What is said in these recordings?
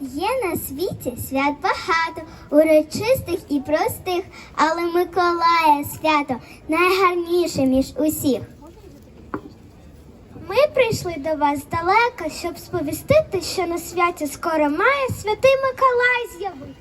Є на світі свят багато, урочистих і простих, але Миколая свято найгарніше між усіх. Ми прийшли до вас далеко, щоб сповістити, що на святі скоро має святий Миколай з'явитись.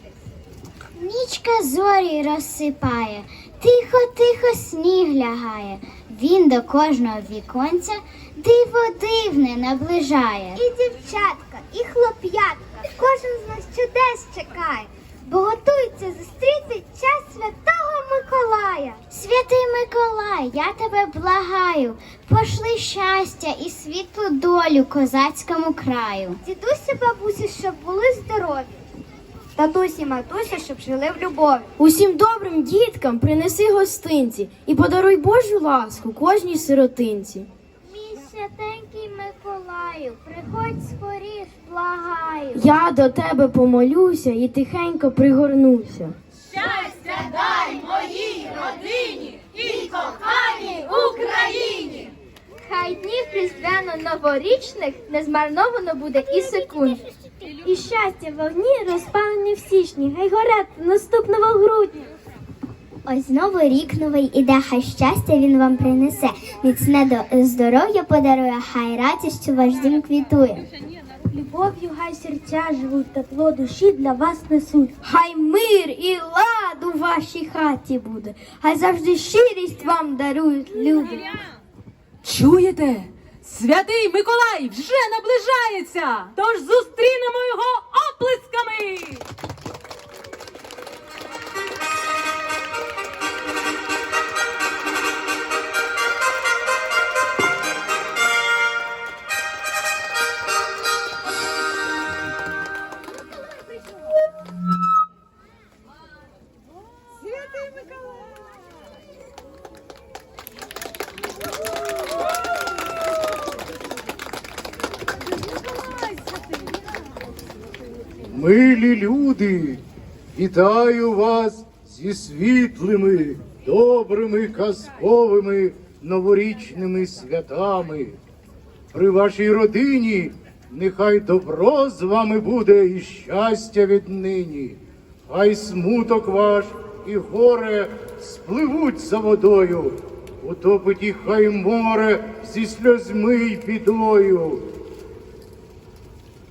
Нічка зорі розсипає, тихо, тихо сніг лягає. Він до кожного віконця диво дивне наближає. І дівчатка, і хлоп'ятка, кожен з нас чудес чекає, бо готується зустріти час святого Миколая. Святий Миколай, я тебе благаю, пошли щастя і світлу долю козацькому краю. Дідусі, бабусі, щоб були здорові. Татусі, матусі, щоб жили в любові. Усім добрим діткам принеси гостинці і подаруй Божу ласку кожній сиротинці. Мій святенький Миколаю, приходь скоріш, благаю. Я до тебе помолюся і тихенько пригорнуся. Щастя дай моїй родині і коханій Україні! Хай днів різдвяно новорічних не змарновано буде і секунд. І щастя вогні розпалені в січні, хай горять наступного грудня. Ось знову рік новий іде, хай щастя він вам принесе. Міцне до здоров'я подарує, хай радістю ваш дім квітує. Любов'ю хай серця живуть, тепло душі для вас несуть. Хай мир і лад у вашій хаті буде, хай завжди щирість вам дарують люди. Чуєте? Святий Миколай вже наближається! Тож зустрінемо Милі люди, вітаю вас зі світлими, добрими, казковими новорічними святами. При вашій родині нехай добро з вами буде і щастя віднині. Хай смуток ваш і горе спливуть за водою, утопить хай море зі сльозьми й бідою.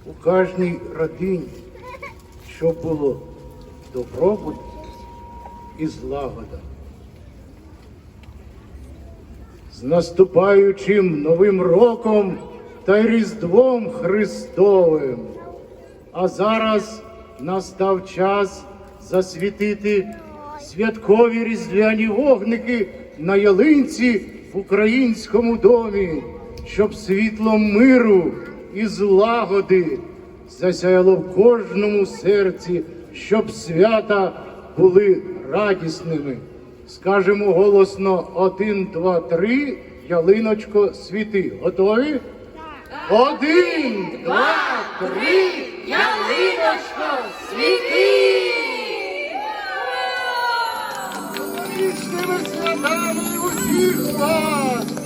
У кожній родині, щоб було добробут і злагода. З наступаючим Новим роком та Різдвом Христовим. А зараз настав час засвітити святкові різдвяні вогники на ялинці в українському домі, щоб світло миру і злагоди засяяло в кожному серці, щоб свята були радісними. Скажемо голосно один, два, три, ялиночко світи. Готові? Один, два, три, Ялиночко, світи! Вічними святами усіх вас!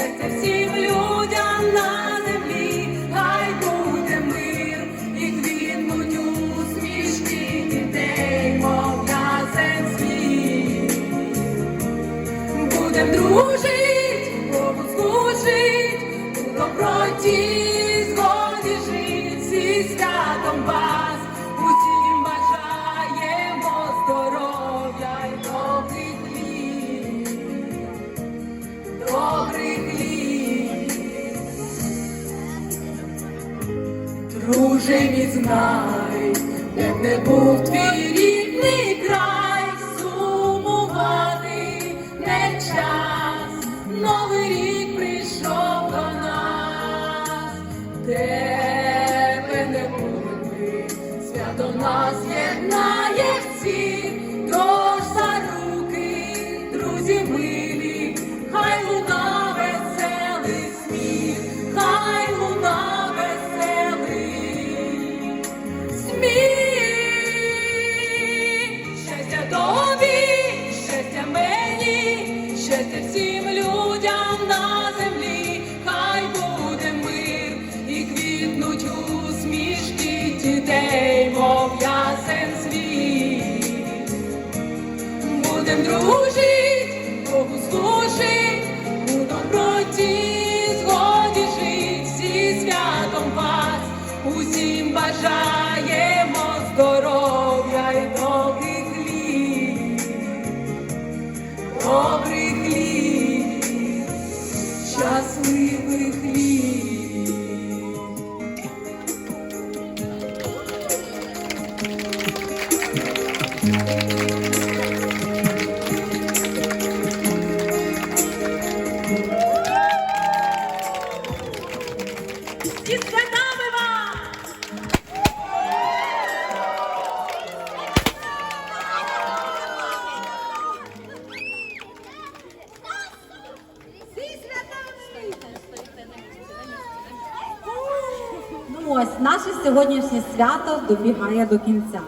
щастя всім людям на землі, хай буде мир, і квітнуть усмішки дітей, мов ясен світ. Будем дружить, Богу служить, у доброті. Знай, де б не був твій рідний край, сумувати не час, новий рік прийшов до нас, тебе не буде, свято нас єднає всіх, дружить, Богу служить, у доброті згоді жить, всі святом вас, усім бажаємо ось наше сьогоднішнє свято добігає до кінця.